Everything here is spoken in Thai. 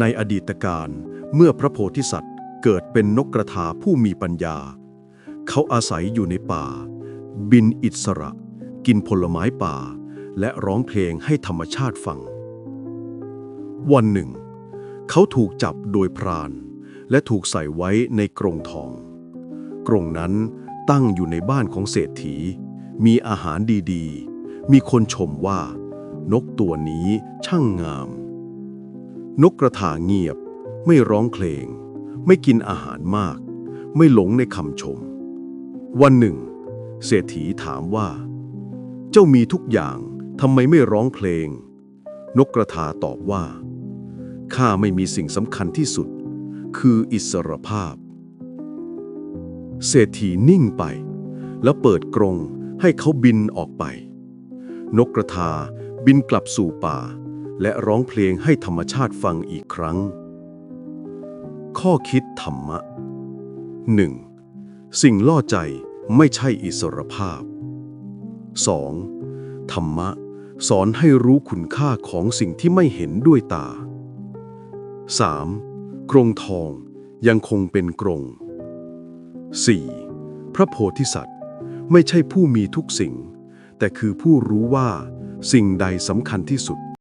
ในอดีตการเมื่อพระโพธิสัตว์เกิดเป็นนกกระทาผู้มีปัญญา เขาอาศัยอยู่ในป่า บินอิสระ กินผลไม้ป่า และร้องเพลงให้ธรรมชาติฟัง วันหนึ่ง เขาถูกจับโดยพราน และถูกใส่ไว้ในกรงทอง กรงนั้นตั้งอยู่ในบ้านของเศรษฐี มีอาหารดีๆ มีคนชมว่า นกตัวนี้ช่างงาม นกกระทาเงียบ ไม่ร้องเพลง ไม่กินอาหารมาก ไม่หลงในคำชม วันหนึ่ง เศรษฐีถามว่า เจ้ามีทุกอย่างทำไมไม่ร้องเพลง นกกระทาตอบว่าข้าไม่มีสิ่งสำคัญที่สุด คืออิสรภาพ เศรษฐีนิ่งไป แล้วเปิดกรงให้เขาบินออกไป นกกระทาบินกลับสู่ป่า และร้องเพลงให้ธรรมชาติฟังอีกครั้ง ข้อคิดธรรมะ 1. สิ่งล่อใจไม่ใช่อิสรภาพ 2. ธรรมะ สอนให้รู้คุณค่าของสิ่งที่ไม่เห็นด้วยตา 3. กรงทองยังคงเป็นกรง 4. พระโพธิสัตว์ไม่ใช่ผู้มีทุกสิ่ง แต่คือผู้รู้ว่าสิ่งใดสำคัญที่สุด